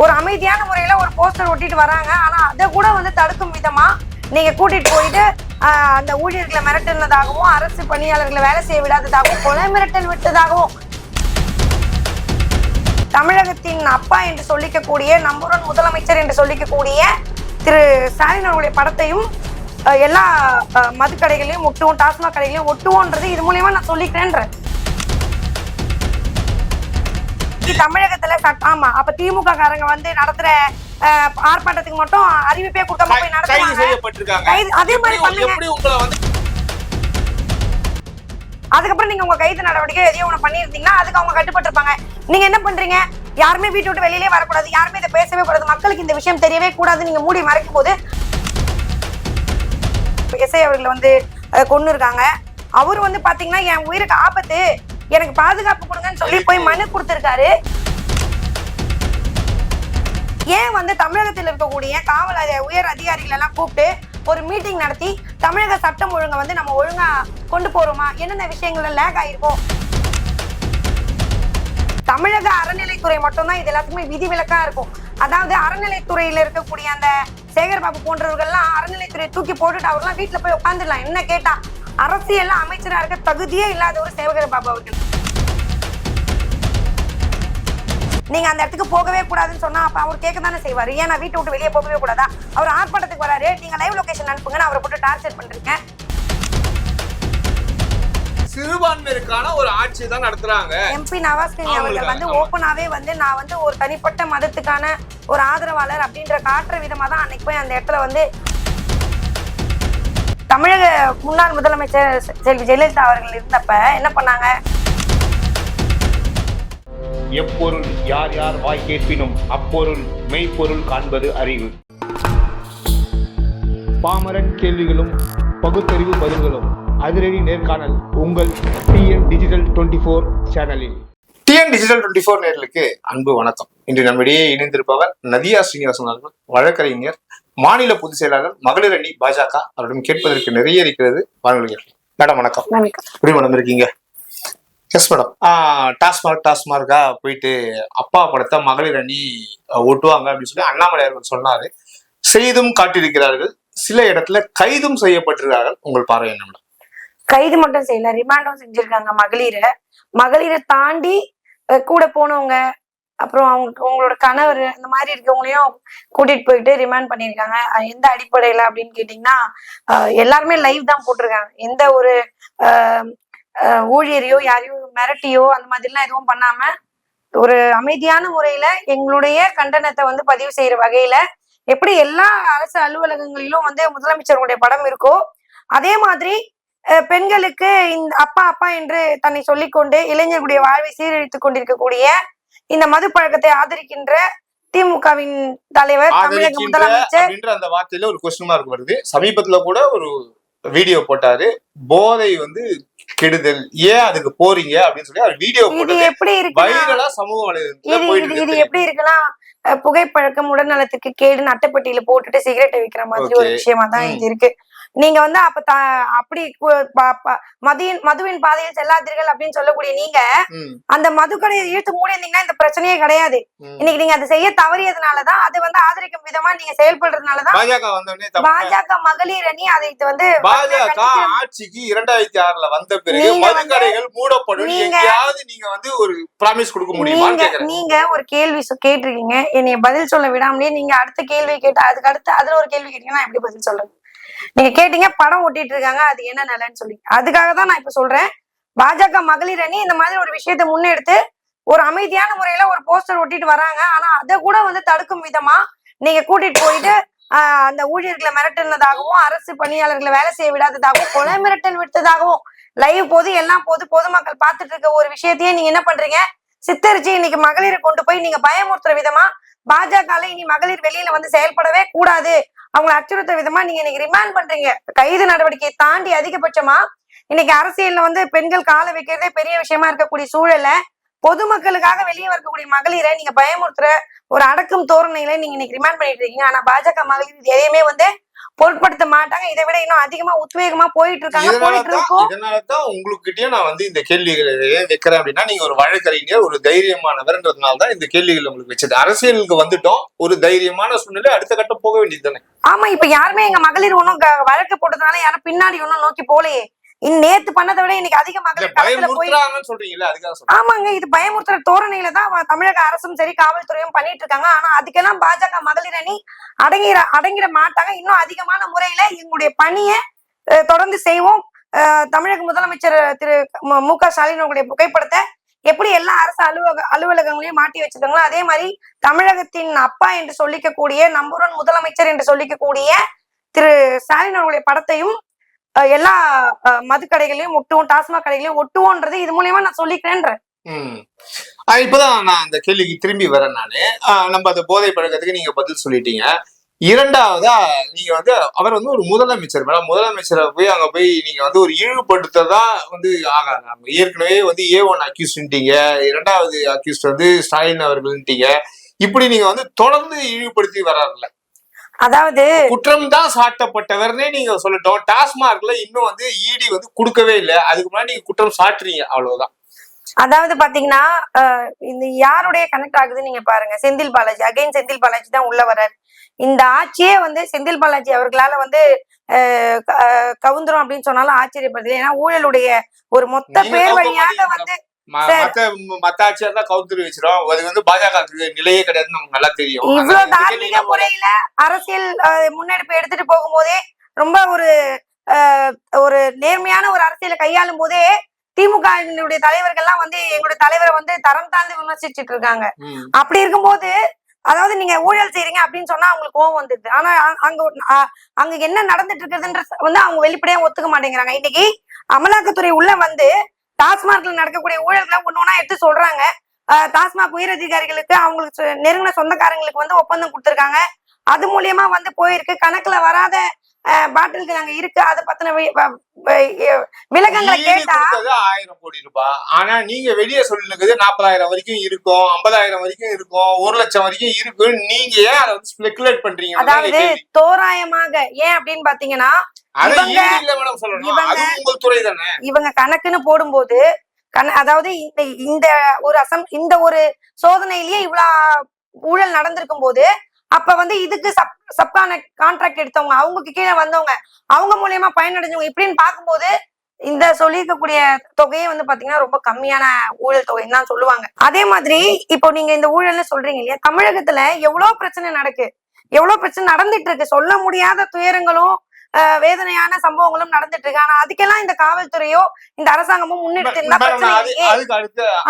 ஒரு அமைதியான முறையில ஒரு போஸ்டர் ஒட்டிட்டு வராங்க. ஆனா அதை கூட வந்து தடுக்கும் விதமா நீங்க கூட்டிட்டு போயிட்டு அந்த ஊழியர்களை மிரட்டினதாகவும் அரசு பணியாளர்களை வேலை செய்ய விடாததாகவும் கொலை மிரட்டல் விட்டதாகவும் தமிழகத்தின் அப்பா என்று சொல்லிக்கக்கூடிய நம்பர் ஒன் முதலமைச்சர் என்று சொல்லிக்கக்கூடிய திரு ஸ்டாலின் அவருடைய படத்தையும் எல்லா மதுக்கடைகளையும் ஒட்டுவோம் டாஸ்மாக் கடைகளையும் ஒட்டுவோன்றது இது மூலயமா நான் சொல்லிக்கிறேன்றேன். தமிழகத்துல ஆமா அப்ப திமுக காரங்க வந்து நடத்துற ஆர்ப்பாட்டத்துக்கு மட்டும் அறிவிப்பே கொடுக்காம போய் கைது- அதே மாதிரி பண்ணுங்க. அதுக்கப்புறம் நீங்க உங்க கைது நடவடிக்கை எதையும் ஒண்ணு பண்ணியிருந்தீங்கன்னா அதுக்கு அவங்க கட்டுப்பட்டு இருப்பாங்க நீங்க என்ன பண்றீங்க? யாருமே வீட்டை விட்டு வெளியிலே வரக்கூடாது. யாருமே இதை பேசவே கூடாது. மக்களுக்கு இந்த விஷயம் தெரியவே கூடாது நீங்க மூடி மறைக்கும் போது எஸ்ஐ அவர்களை வந்து கொண்டு இருக்காங்க அவர் வந்து பாத்தீங்கன்னா என் உயிருக்கு ஆபத்து. எனக்கு பாதுகாப்பு கொடுங்கன்னு சொல்லி போய் மனு கொடுத்துருக்காரு. ஏன் வந்து தமிழகத்தில் இருக்கக்கூடிய காவல் உயர் அதிகாரிகள் எல்லாம் கூப்பிட்டு ஒரு மீட்டிங் நடத்தி தமிழக சட்டம் ஒழுங்கை வந்து நம்ம ஒழுங்கா கொண்டு போறோமா? என்னென்ன விஷயங்கள்ல லேக் ஆயிருக்கோம்? தமிழக அறநிலைத்துறை மட்டும்தான் இது எல்லாத்துக்குமே விதிவிலக்கா இருக்கும். அதாவது அறநிலைத்துறையில இருக்கக்கூடிய அந்த சேகர் பாபு போன்றவர்கள்லாம் அறநிலைத்துறையை தூக்கி போட்டுட்டு அவர்லாம் வீட்டுல போய் உட்காந்துடலாம் என்ன கேட்டா? அரசியல்ல அமைச்சரா இருக்க தகுதியே இல்லாத ஒரு சேகர் பாபு அவர்கள் நீங்க அந்த இடத்துக்கு போகவே கூடாதுன்னு சொன்னா அப்ப அவர் கேட்க தானே செய்வாரு. ஏன் நான் வீட்டை விட்டு வெளியே போகவே கூடாதா? அவர் ஆர்ப்பாட்டத்துக்கு வராரு. நீங்க லைவ் லொகேஷன் அனுப்புங்கன்னு அவரை போட்டு டார்ச்சர் பண்றீங்க சிறுபான்மையினருக்கான ஒரு ஆட்சி தான் நடத்துறாங்க. எம்பி நவாஸ் கனி அவர்கள் வந்து. ஓப்பனாவே வந்து நான் வந்து ஒரு தனிப்பட்ட மதத்துக்கான ஒரு ஆதரவாளர் அப்படின்ற காட்டுற விதமா தான் அன்னைக்கு போய் அந்த இடத்துல வந்து தமிழக முன்னாள் முதலமைச்சர் செல்வி ஜெயலலிதா அவர்கள் இருந்தப்ப என்ன பண்ணாங்க? எப்பொருள் யார் யார் வாய் கேட்பினும் அப்பொருள் மெய்ப்பொருள் காண்பது அறிவு. பாமரன் கேள்விகளும் பகுத்தறிவு பதில்களும் அதிரடி நேர்காணல் உங்கள் டிஎன் டிஜிட்டல் டுவெண்ட்டி ஃபோர் சேனலில். டிஎன் டிஜிட்டல் டுவெண்ட்டி ஃபோர் நேர்களுக்கு அன்பு வணக்கம். இன்று நம்மிடையே இணைந்திருப்பவர் நதியா ஸ்ரீனிவாசன் அவர்கள் வழக்கறிஞர் மாநில பொதுச் செயலாளர் மகளிர் அணி பாஜக அவரிடம் கேட்பதற்கு நிறைய இருக்கிறது. வாங்க மேடம் வணக்கம். எப்படி மேடம் இருக்கீங்க? Yes madam. டாஸ்மார்க் டாஸ்மார்க்கா போயிட்டு அப்பா படத்தை மகளிர் அணி அஹ், ஒட்டுவாங்க அப்படின்னு சொல்லி அண்ணாமலை அவர்கள் சொன்னாரு. செய்தும் காட்டியிருக்கிறார்கள். சில இடத்துல கைதும் செய்யப்பட்டிருக்கிறார்கள். உங்கள் பார்வை என்ன மேடம்? கைது மட்டும் செய்யல ரிமாண்டும் செஞ்சிருக்காங்க மகளிரை. மகளிரை தாண்டி கூட போனவங்க அப்புறம் அவங்க உங்களோட கணவர் இந்த மாதிரி இருக்கவங்களையும் கூட்டிட்டு போயிட்டு ரிமாண்ட் பண்ணியிருக்காங்க. எந்த அடிப்படையில அப்படின்னு கேட்டீங்கன்னா எல்லாருமே லைவ் தான் போட்டிருக்காங்க. எந்த ஒரு ஊழியரையோ யாரையும் மிரட்டியோ அந்த மாதிரிலாம் எதுவும் பண்ணாம ஒரு அமைதியான முறையில எங்களுடைய கண்டனத்தை வந்து பதிவு செய்யற வகையில எப்படி எல்லா அரசு அலுவலகங்களிலும் வந்து முதலமைச்சருடைய படம் இருக்கோ அதே மாதிரி பெண்களுக்கு இந்த அப்பா அப்பா என்று தன்னை சொல்லிக்கொண்டு இளைஞர்களுடைய வாழ்வை சீரழித்துக் கொண்டிருக்கக்கூடிய இந்த மது பழக்கத்தை ஆதரிக்கின்ற திமுகவின் தலைவர் தமிழக முதலமைச்சர் அந்த வார்த்தையில ஒரு கொஸ்டின் மார்க் வருது. சமீபத்துல கூட ஒரு வீடியோ போட்டாரு. போதை வந்து கெடுதல். ஏன் அதுக்கு போறீங்க? அப்படின்னு சொல்லி அவர் வீடியோ இது போட்டது. எப்படி வைரலா சமூக வலைதளத்துல இது எப்படி இருக்குன்னா புகைப்பழக்கம் உடல்நலத்துக்கு கேடுன்னு அட்டைப்பெட்டியில போட்டுட்டு சிகரெட்டை விற்கிற மாதிரி ஒரு. விஷயமா தான். இது இருக்கு. நீங்க வந்து அப்ப த- அப்படி மதியின் மதுவின் பாதையில் செல்லாதீர்கள் அப்படின்னு சொல்லக்கூடிய நீங்க அந்த மதுக்கடையை இழுத்து மூடி இருந்தீங்கன்னா இந்த பிரச்சனையே கிடையாது. இன்னைக்கு நீங்க அதை செய்ய தவறியதுனாலதான் அது வந்து ஆதரிக்கும் விதமா நீங்க செயல்படுறதுனாலதான் பாஜக மகளிர் அணி அதை இது வந்து பாஜக ஆட்சிக்கு இரண்டாயிரத்தி ஆறுல வந்த பிறகு மதுக்கடைகள் மூடப்படும். நீங்க- எங்கேயாவது நீங்க வந்து ஒரு ப்ராமிஸ் கொடுக்க முடியுமான்னு நீங்க ஒரு கேள்வி கேட்டிருக்கீங்க. என்னைய பதில் சொல்ல விடாமலே நீங்க அடுத்த கேள்வி கேட்டா அதுக்கு அடுத்து அதுல ஒரு கேள்வி கேட்டீங்கன்னா எப்படி பதில் சொல்றது? நீங்க கேட்டீங்க படம் ஓட்டிட்டு இருக்காங்க அது என்ன நிலைன்னு சொல்லி. அதுக்காக தான் நான் இப்ப சொல்றேன். பாஜக மகளிர் அணி இந்த மாதிரி ஒரு விஷயத்தை முன்னெடுத்து ஒரு அமைதியான முறையில ஒரு போஸ்டர் ஒட்டிட்டு வராங்க. ஆனா அதை கூட வந்து தடுக்கும் விதமா நீங்க கூட்டிட்டு போயிட்டு ஆஹ், அந்த ஊழியர்களை மிரட்டினதாகவும் அரசு பணியாளர்களை வேலை செய்ய விடாததாகவும் கொலை மிரட்டல் விட்டதாகவும் லைவ் போது எல்லாம் போது பொதுமக்கள் பார்த்துட்டு இருக்க ஒரு விஷயத்தையே நீங்க என்ன பண்றீங்க? சித்தரிச்சு இன்னைக்கு மகளிரை கொண்டு போய் நீங்க பயமுறுத்துற விதமா பாஜக இனி மகளிர் வெளியில வந்து செயல்படவே கூடாது. அவங்களை அச்சுறுத்த விதமா நீங்க இன்னைக்கு ரிமாண்ட் பண்றீங்க. கைது நடவடிக்கையை தாண்டி அதிகபட்சமா இன்னைக்கு அரசியல்ல வந்து பெண்கள் கால வைக்கிறதே பெரிய விஷயமா இருக்கக்கூடிய சூழல்ல பொதுமக்களுக்காக வெளியே வரக்கூடிய மகளிரை நீங்க பயமுறுத்துற ஒரு அடக்கும் தோரணையில நீங்க இன்னைக்கு ரிமாண்ட் பண்ணிட்டு இருக்கீங்க. ஆனா பாஜக மகளிர் எதையுமே வந்து பொருட்படுத்த மாட்டாங்க. இதை விட இன்னும் அதிகமா உத்வேகமா போயிட்டு இருக்காங்க போயிட்டு இதனாலதான் இருக்கோம் இதனாலதான் உங்ககிட்டயும் நான் வந்து இந்த கேள்விகளை ஏன் வைக்கிறேன் அப்படின்னா நீங்க ஒரு வழக்கறிஞர் ஒரு தைரியமானவர்ன்றதுனால தான் இந்த கேள்விகள் உங்களுக்கு வச்சது. அரசியலுக்கு வந்துட்டோம். ஒரு தைரியமான சூழ்நிலை அடுத்த கட்டம் போக வேண்டியது தானே ஆமா இப்ப யாருமே எங்க மகளிர் ஒண்ணும் க- வழக்கு போட்டதுனால யாரும் பின்னாடி ஒண்ணும் நோக்கி போலையே நேத்து பண்ணதை விட இன்னைக்கு அதிக மகளிர் களத்துல போய் ஆமாங்க இது பயமுறுத்துற தோரணையில தான் தமிழக அரசும் சரி காவல்துறையும் பண்ணிட்டு இருக்காங்க. ஆனா அதுக்கெல்லாம் பாஜக மகளிர் அணி அடங்கிற அடங்கிட மாட்டாங்க. இன்னும் அதிகமான முறையில எங்களுடைய பணியை தொடர்ந்து செய்வோம். தமிழக முதலமைச்சர் திரு மு- க ஸ்டாலின் அவர்களுடைய புகைப்படத்தை எப்படி எல்லா அரசு அலுவலக அலுவலகங்களையும் மாட்டி வச்சிருக்காங்களோ அதே மாதிரி தமிழகத்தின் அப்பா என்று சொல்லிக்கக்கூடிய நம்பர் ஒன் முதலமைச்சர் என்று சொல்லிக்கக்கூடிய திரு ஸ்டாலின் அவர்களுடைய படத்தையும் எல்லா மதுக்கடைகளையும் ஒட்டுவோம் டாஸ்மாக் கடைகளையும் ஒட்டுவோன்றது இது மூலியமா நான் சொல்லிக்கிறேன்ற இப்பதான் நான் அந்த கேள்விக்கு திரும்பி வரேன் நானு. நம்ம அந்த போதை பழக்கத்துக்கு நீங்க பதில் சொல்லிட்டீங்க. இரண்டாவதா நீங்க வந்து அவர் வந்து ஒரு முதலமைச்சர் மேடம். முதலமைச்சரை போய் அங்க போய் நீங்க வந்து ஒரு இழிவுபடுத்ததா வந்து ஆகாது. ஏற்கனவே வந்து ஏ ஒன் அக்யூஸ்டீங்க இரண்டாவது அக்யூஸ்ட் வந்து ஸ்டாலின் அவர்கள்ட்டீங்க இப்படி நீங்க வந்து தொடர்ந்து இழிவுபடுத்தி வர்றாருல்ல அதாவது குற்றம் தான் சாட்டப்பட்டவர்னே நீங்க சொல்லட்டும் டாஸ்மார்க்ல இன்னும் வந்து இடி வந்து கொடுக்கவே இல்லை. அதுக்கு முன்னாடி நீங்க குற்றம் சாட்டுறீங்க அவ்வளவுதான். அதாவது பாத்தீங்கன்னா இந்த யாருடைய கனெக்ட் ஆகுதுன்னு நீங்க பாருங்க. செந்தில் பாலாஜி அகைன் செந்தில் பாலாஜி தான் உள்ள வர்றாரு. இந்த ஆட்சியே வந்து செந்தில் பாலாஜி அவர்களால வந்து கவுந்துரும் அப்படின்னு சொன்னாலும் ஆச்சரியப்படுது. ஏன்னா ஊழலுடைய ஒரு மொத்த பேர் வழியாக வந்து இவ்வளவு தார்மீக. முறையில அரசியல் முன்னெடுப்பு எடுத்துட்டு போகும்போதே ரொம்ப ஒரு ஒரு நேர்மையான ஒரு அரசியலை கையாளும் போதே திமுக தலைவர்கள்லாம் வந்து எங்களுடைய தலைவரை வந்து தரம் தாழ்ந்து விமர்சிச்சுட்டு இருக்காங்க. அப்படி இருக்கும்போது அதாவது நீங்க ஊழல் செய்றீங்க அப்படின்னு சொன்னா அவங்களுக்கு கோவம் வந்துருது. ஆனா அங்க அங்க என்ன நடந்துட்டு இருக்குதுன்ற வந்து அவங்க வெளிப்படையா ஒத்துக்க மாட்டேங்கிறாங்க. இன்னைக்கு அமலாக்கத்துறை உள்ள வந்து டாஸ்மார்க்ல நடக்கக்கூடிய ஊழல்களை ஒன்று ஒன்றா எடுத்து சொல்றாங்க. டாஸ்மாக் உயர் அதிகாரிகளுக்கு அவங்களுக்கு சொ- நெருங்கின சொந்தக்காரங்களுக்கு வந்து ஒப்பந்தம் கொடுத்துருக்காங்க. அது மூலியமா வந்து போயிருக்கு. கணக்குல வராத பாட்டில்கள் அங்க இருக்கு. அதை பத்தின விளக்கங்களை கேட்டா ஆயிரம் கோடி ரூபாய். ஆனா நீங்க வெளியே சொல்லிருக்குது நாற்பதாயிரம் வரைக்கும் இருக்கும் ஐம்பதாயிரம் வரைக்கும் இருக்கும் ஒரு லட்சம் வரைக்கும் இருக்கு நீங்க ஏன் அதை வந்து ஸ்பெகுலேட் பண்றீங்க? அதாவது தோராயமாக ஏன் அப்படின்னு பாத்தீங்கன்னா இவங்க கணக்குன்னு போடும்போது கண அதாவது இந்த இந்த ஒரு அசம் இந்த ஒரு சோதனையிலேயே இவ்வளவு ஊழல் நடந்திருக்கும் போது அப்ப வந்து இதுக்கு சப் சப்கான கான்ட்ராக்ட் எடுத்தவங்க அவங்களுக்கு கீழே வந்தவங்க அவங்க மூலியமா பயனடைஞ்சவங்க இப்படின்னு பார்க்கும்போது இந்த சொல்லியிருக்கக்கூடிய தொகையே வந்து பாத்தீங்கன்னா ரொம்ப கம்மியான ஊழல் தொகைன்னு தான் சொல்லுவாங்க. அதே மாதிரி இப்போ நீங்க இந்த ஊழல்னு சொல்றீங்க இல்லையா? தமிழகத்துல எவ்வளவு பிரச்சனை நடக்கு? எவ்வளவு பிரச்சனை நடந்துட்டு இருக்கு? சொல்ல முடியாத துயரங்களும் வேதனையான சம்பவங்களும் நடந்துட்டு இருக்கு. ஆனா அதுக்கெல்லாம் இந்த காவல்துறையோ இந்த அரசாங்கமும் முன்னெடுத்து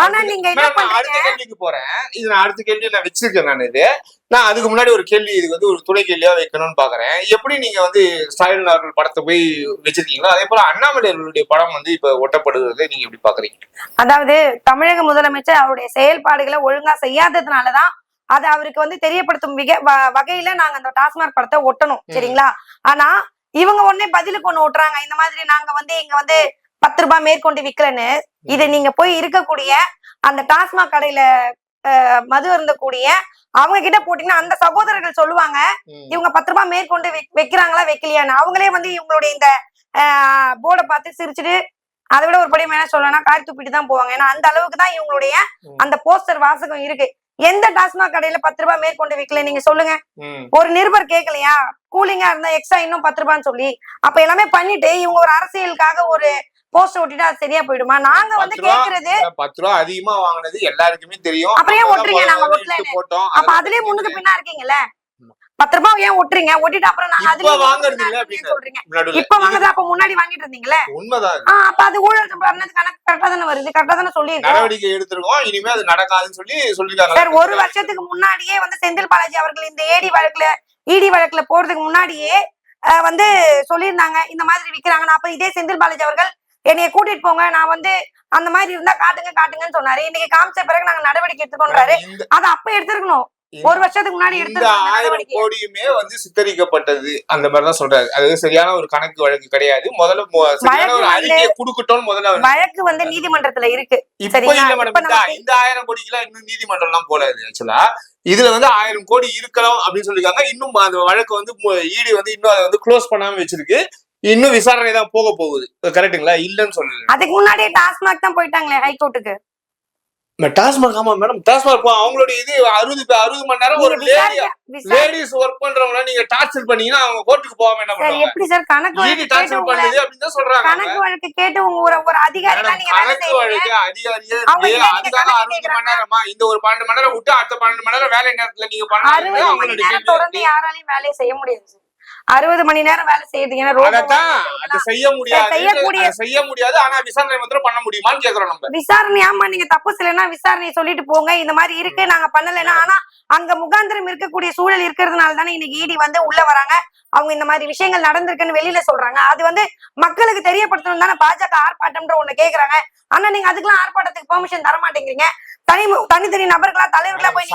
ஆனா நீங்க என்ன அடுத்த கேள்விக்கு போறேன். இது நான் அடுத்த கேள்வி நான் வச்சிருக்கேன் நான் இது. நான் அதுக்கு முன்னாடி ஒரு கேள்வி இது வந்து ஒரு துணை கேள்வியா வைக்கணும்னு பாக்குறேன். எப்படி நீங்க வந்து ஸ்டாலின் அவர்கள் படத்தை போய் வச்சிருக்கீங்களோ அதே போல அண்ணாமலை அவர்களுடைய படம் வந்து இப்ப ஒட்டப்படுவதை நீங்க எப்படி பாக்குறீங்க? அதாவது தமிழக முதலமைச்சர் அவருடைய செயல்பாடுகளை ஒழுங்கா செய்யாததுனாலதான் அது அவருக்கு வந்து தெரியப்படுத்தும் வகையில நாங்க அந்த டாஸ்மாக் படத்தை ஒட்டணும். சரிங்களா? ஆனா இவங்க உடனே பதிலுக்கு ஒண்ணு ஒட்டுறாங்க இந்த மாதிரி நாங்க வந்து இங்க வந்து பத்து ரூபாய் மேற்கொண்டு விக்கலன்னு இது நீங்க போய் இருக்கக்கூடிய அந்த டாஸ்மாக் கடையில மது இருந்தக்கூடிய அவங்க கிட்ட போட்டீங்கன்னா அந்த சகோதரர்கள் சொல்லுவாங்க. இவங்க பத்து ரூபாய் மேற்கொண்டு விக்- வைக்கிறாங்களா வைக்கலையான்னு அவங்களே வந்து இவங்களுடைய இந்த போர்டை பார்த்து சிரிச்சுட்டு அதை விட ஒரு படி மேல சொல்லணும்னா காரி துப்பிட்டு தான் போவாங்க ஏன்னா அந்த அளவுக்கு தான் இவங்களுடைய. அந்த போஸ்டர் வாசகம் இருக்கு எந்த டாஸ்மாக் கடையில பத்து ரூபாய் மேற்கொண்டு விக்கல நீங்க சொல்லுங்க. ஒரு நிருபர் கேட்கலையா கூலிங்கா இருந்தா எக்ஸ்ட்ரா இன்னும் பத்து ரூபான்னு சொல்லி அப்ப எல்லாமே பண்ணிட்டு இவங்க ஒரு அரசியலுக்காக ஒரு போஸ்ட் ஒட்டிட்டு அது சரியா போயிடுமா நாங்க வந்து கேக்குறது பத்து ரூபா அதிகமா வாங்கினது எல்லாருக்குமே தெரியும் ஒட்டுறீங்க? தான் நாங்க. இழுத்து போட்டோம் அப்ப அதுலயே முன்னுக்கு. பின்னா இருக்கீங்கல்ல பத்து ரூபாய் ஏன் ஒட்டுறீங்க? ஒட்டிட்டு அப்புறம் நான் பின்னா அப்படின்னு. சொல்றீங்க. இப்ப வாங்குறது அப்ப முன்னாடி வாங்கிட்டு இருந்தீங்களே? உண்மைதான் அப்ப அது ஊழல் பண்ணது கணக்கு கரெக்டா தானே வருது? கரெக்டா தானே சொல்லியிருக்கோம். நடவடிக்கை எடுத்திருக்கோம் இனிமே அது நடக்காதுன்னு சொல்லி சொல்லிருக்காங்க. சார் ஒரு வருஷத்துக்கு முன்னாடியே வந்து செந்தில் பாலாஜி அவர்கள் இந்த ஏடி வழக்குல இடி வழக்குல போறதுக்கு முன்னாடியே வந்து சொல்லியிருந்தாங்க. இந்த மாதிரி விக்கிறாங்கன்னு அப்ப இதே செந்தில் பாலாஜி அவர்கள் என்னைய கூட்டிட்டு போங்க. நான் வந்து அந்த மாதிரி இருந்தா காட்டுங்க காட்டுங்கன்னு சொன்னாரு. இன்னைக்கு காமிச்ச பிறகு நாங்க நடவடிக்கை எடுத்துக்கொண்டாரு இந்த அதை அப்ப எடுத்திருக்கணும். ஒரு வருஷத்துக்கு முன்னாடி இந்த ஆயிரம் கோடியுமே வந்து சித்தரிக்கப்பட்டது. அந்த மாதிரிதான் சொல்றாரு. அது சரியான ஒரு கணக்கு வழக்கு கிடையாது. முதல்ல சரியான ஒரு அறிக்கையை கொடுக்கட்டும் முதல்ல வழக்கு வந்து நீதிமன்றத்துல இருக்கு. இப்ப சரிங்களா? இல்ல இப்ப மேடம் இந்த ஆயிரம் கோடிக்கெல்லாம் இன்னும் நீதிமன்றம் எல்லாம் போலாது ஆக்சுவலா இதுல வந்து ஆயிரம் கோடி இருக்கலாம் அப்படின்னு சொல்லிருக்காங்க இன்னும் அந்த வழக்கு வந்து ஈடி வந்து இன்னும் அதை வந்து க்ளோஸ் பண்ணாம வச்சிருக்கு. இன்னும் விசாரணை தான் போக போகுது. கரெக்ட்டுங்களா இல்லன்னு சொல்லல. அதுக்கு முன்னாடியே டாஸ்மாக் தான் போயிட்டாங்களே ஹைகோர்ட்டுக்கு டாஸ்மாக் ஆமா மேடம். டாஸ்மாக் அவங்களுடைய இது அறுபது அறுபது மணி நேரம் ஒரு லேடிஸ் ஒர்க் பண்றவங்கள நீங்க டார்ச்சர் பண்ணீங்கன்னா அவங்க கோர்ட்டுக்கு போகாம என்ன பண்ணுவாங்க? எப்படி சார் கணக்கு டார்ச்சர் பண்ணுது அப்படின்னு தான் சொல்றாங்க கணக்கு வழக்கு கேட்டு உங்க ஒரு ஒரு அதிகாரி நீங்க கணக்கு வழக்கு அதிகாரியே நீங்க அதுக்காக அறுபது மணி. நேரமா? இந்த ஒரு பன்னெண்டு மணி நேரம் விட்டு அடுத்த பன்னெண்டு மணி நேரம் வேலை நேரத்துல நீங்க பண்ணாங்க மணி அவங்களுடைய தொடர்ந்து. யாராலையும் வேலையை செய்ய முடியாது அறுபது மணி நேரம் வேலை அதத்தான் மாதிரி அது செய்ய முடியாது. செய்யக்கூடிய- செய்ய முடியாது. ஆனா விசாரணை மாத்திரம் பண்ண முடியுமான்னு கேக்குறோம் நம்ம. விசாரணை ஆமா நீங்க தப்பு செய்யலைன்னா விசாரணை சொல்லிட்டு போங்க. இந்த மாதிரி இருக்கு நாங்க பண்ணலைன்னா ஆனா அங்க முகாந்திரம் இருக்கக்கூடிய சூழல் இருக்கிறதுனால தானே இன்னைக்கு ஈடி வந்து உள்ள வராங்க. அவங்க இந்த மாதிரி விஷயங்கள் நடந்திருக்குன்னு வெளியில சொல்றாங்க. அது வந்து மக்களுக்கு தெரியப்படுத்தணும் தானே. பாஜக ஆர்ப்பாட்டம்ன்ற ஒண்ணு கேக்குறாங்க. ஆனா நீங்க அதுக்கெல்லாம் ஆர்ப்பாட்டத்துக்கு பெர்மிஷன் தர மாட்டேங்கிறீங்க. தனி தனித்தனி நபர்களா தலைவர்களா போய்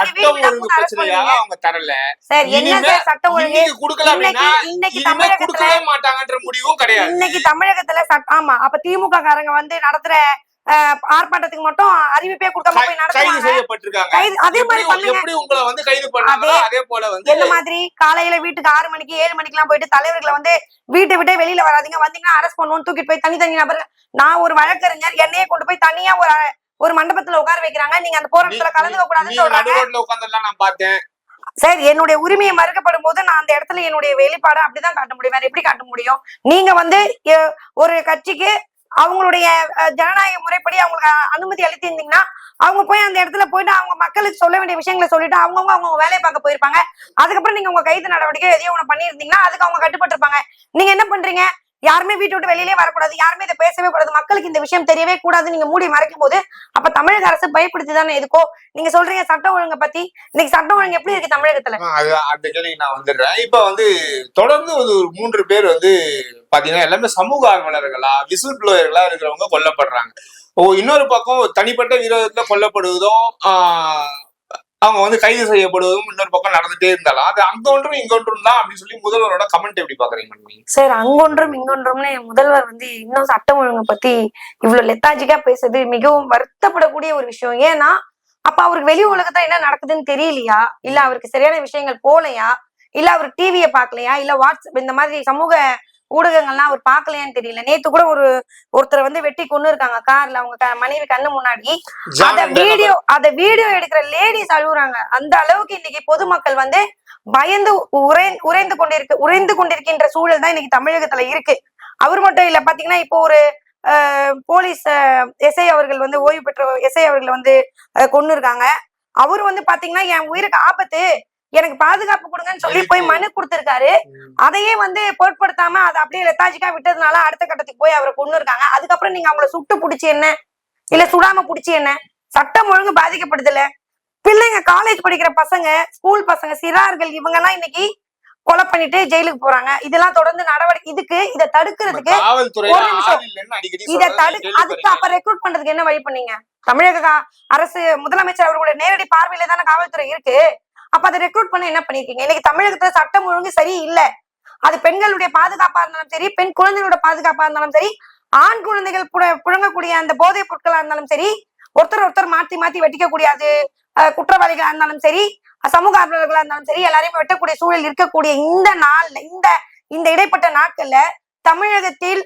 நீங்க சட்டம் சட்டம் இன்னைக்கு தமிழகத்துல கொடுக்கவே மாட்டாங்கன்ற முடிவும் கிடையாது. இன்னைக்கு தமிழகத்துல சட்- ஆமா அப்ப திமுக காரங்க வந்து நடத்துற ஆர்ப்பாட்டத்துக்கு மட்டும் அறிவிப்பே கொடுக்காம போய் நடத்துவாங்க. அதே மாதிரி பண்ணுங்க. எப்படி உங்களை வந்து கைது பண்ணாங்களோ அதே போல வந்து என்ன மாதிரி? காலையில வீட்டுக்கு ஆறு மணிக்கு ஏழு மணிக்கெல்லாம் போயிட்டு தலைவர்களை வந்து வீட்டை விட்டே வெளியில வராதீங்க. வந்தீங்கன்னா அரெஸ்ட் பண்ணுவோம் தூக்கிட்டு போய் தனித்தனி நபர்கள் நான் ஒரு வழக்கறிஞர் என்னையே கொண்டு போய் தனியா ஒரு ஒரு மண்டபத்துல உட்கார வைக்கிறாங்க. நீங்க அந்த போராட்டத்துல கலந்துக்க கூடாதுன்னு சொல்றாங்க. சார் என்னுடைய உரிமையை மறுக்கப்படும் போது நான் அந்த இடத்துல என்னுடைய வெளிப்பாடு அப்படிதான் காட்ட முடியும். வேற எப்படி காட்ட முடியும்? நீங்க வந்து ஒரு கட்சிக்கு அவங்களுடைய ஜனநாயக முறைப்படி அவங்களுக்கு அனுமதி அளித்திருந்தீங்கன்னா அவங்க போய் அந்த இடத்துல போயிட்டு அவங்க மக்களுக்கு சொல்ல வேண்டிய விஷயங்களை சொல்லிட்டு அவங்கவுங்க அவங்க வேலையை பார்க்க போயிருப்பாங்க. அதுக்கப்புறம் நீங்க உங்க கைது நடவடிக்கை எதையோ ஒண்ணு பண்ணியிருந்தீங்கன்னா அதுக்கு அவங்க கட்டுப்பட்டு இருப்பாங்க நீங்க என்ன பண்றீங்க? யாருமே வீட்டை விட்டு வெளியிலே வரக்கூடாது. யாருமே இதை பேசவே கூடாது. மக்களுக்கு இந்த விஷயம் தெரியவே கூடாது நீங்க மூடி மறைக்கும் போது அப்ப தமிழக அரசு பயப்படுத்தி தானே எதுக்கோ? நீங்க சொல்றீங்க சட்டம் ஒழுங்கை பத்தி. இன்னைக்கு சட்டம் ஒழுங்கு எப்படி இருக்கு தமிழகத்துல? அந்த கேள்விக்கு நான் வந்துடுறேன். இப்ப வந்து தொடர்ந்து ஒரு மூன்று பேர் வந்து பாத்தீங்கன்னா எல்லாமே சமூக ஆர்வலர்களா விசில் ப்ளோயர்களா இருக்கிறவங்க கொல்லப்படுறாங்க. ஓ இன்னொரு பக்கம் தனிப்பட்ட விரோதத்துல கொல்லப்படுவதும் ஆஹ், அவங்க வந்து கைது செய்யப்படுவதும் இன்னொரு பக்கம் நடந்துட்டே இருந்தாலும் அது அங்க ஒன்றும் இங்க ஒன்றும் தான் அப்படின்னு சொல்லி முதல்வரோட கமெண்ட் எப்படி பாக்குறீங்க நீங்க? சார் அங்கொன்றும் இங்கொன்றும்னு முதல்வர் வந்து இன்னும் சட்டம் ஒழுங்கை பத்தி இவ்வளவு லெத்தாஜிக்கா பேசுறது மிகவும் வருத்தப்படக்கூடிய ஒரு விஷயம். ஏன்னா அப்ப அவருக்கு வெளி உலகத்துல என்ன நடக்குதுன்னு தெரியலையா? இல்ல அவருக்கு சரியான விஷயங்கள் போலையா? இல்ல அவர் டிவியை பார்க்கலையா? இல்ல வாட்ஸ்அப் இந்த மாதிரி சமூக ஊடகங்கள்லாம் அவர் பார்க்கலையான்னு தெரியல. நேத்து கூட ஒரு ஒருத்தரை வந்து வெட்டி கொண்டு இருக்காங்க கார்ல. அவங்க மனைவி கண்ணு முன்னாடி. அத வீடியோ அத வீடியோ எடுக்கிற லேடிஸ் அழுகுறாங்க அந்த அளவுக்கு இன்னைக்கு பொதுமக்கள் வந்து பயந்து உறை உறைந்து கொண்டிருக்கு உறைந்து கொண்டிருக்கின்ற சூழல் தான் இன்னைக்கு தமிழகத்துல இருக்கு. அவர் மட்டும் இல்ல பாத்தீங்கன்னா இப்போ ஒரு போலீஸ் எஸ்ஐ அவர்கள் வந்து ஓய்வு பெற்ற எஸ்ஐ அவர்கள் வந்து கொண்டு இருக்காங்க. அவர் வந்து பாத்தீங்கன்னா என் உயிருக்கு ஆபத்து. எனக்கு பாதுகாப்பு கொடுங்கன்னு சொல்லி போய் மனு கொடுத்திருக்காரு. அதையே வந்து பொருட்படுத்தாம அதை அப்படியே லெத்தாஜிக்கா விட்டதுனால அடுத்த கட்டத்துக்கு போய் அவரை கொண்டு இருக்காங்க. அதுக்கப்புறம் நீங்க அவங்கள சுட்டு புடிச்சு என்ன? இல்ல சுடாம புடிச்சு என்ன? சட்டம் ஒழுங்கு பாதிக்கப்படுதுல. பிள்ளைங்க காலேஜ் படிக்கிற பசங்க ஸ்கூல் பசங்க சிறார்கள் இவங்க எல்லாம் இன்னைக்கு கொலை பண்ணிட்டு ஜெயிலுக்கு போறாங்க. இதெல்லாம் தொடர்ந்து நடவடிக்கை இதுக்கு இதை தடுக்கிறதுக்கு ஒரு நிமிஷம். இத தடு அதுக்கு அப்ப. ரெக்ரூட் பண்றதுக்கு என்ன வழி பண்ணீங்க? தமிழக அரசு முதலமைச்சர் அவர்களுடைய நேரடி பார்வையில தானே காவல்துறை இருக்கு? அப்ப அதை ரெக்ரூட் பண்ண என்ன பண்ணிருக்கீங்க? இன்னைக்கு தமிழகத்துல சட்டம் ஒழுங்கு சரி இல்ல அது பெண்களுடைய பாதுகாப்பா இருந்தாலும் சரி பெண் குழந்தைகளோட பாதுகாப்பா இருந்தாலும் சரி ஆண் குழந்தைகள் புழங்கக்கூடிய அந்த போதைப் பொருட்களா இருந்தாலும் சரி ஒருத்தர் ஒருத்தர் மாத்தி மாத்தி வெட்டிக்க அது குற்றவாளிகளா இருந்தாலும் சரி சமூக ஆர்வலர்களா இருந்தாலும் சரி எல்லாரையும் வெட்டக்கூடிய சூழல் இருக்கக்கூடிய இந்த நாள்ல இந்த இந்த இடைப்பட்ட நாட்கள்ல தமிழகத்தில்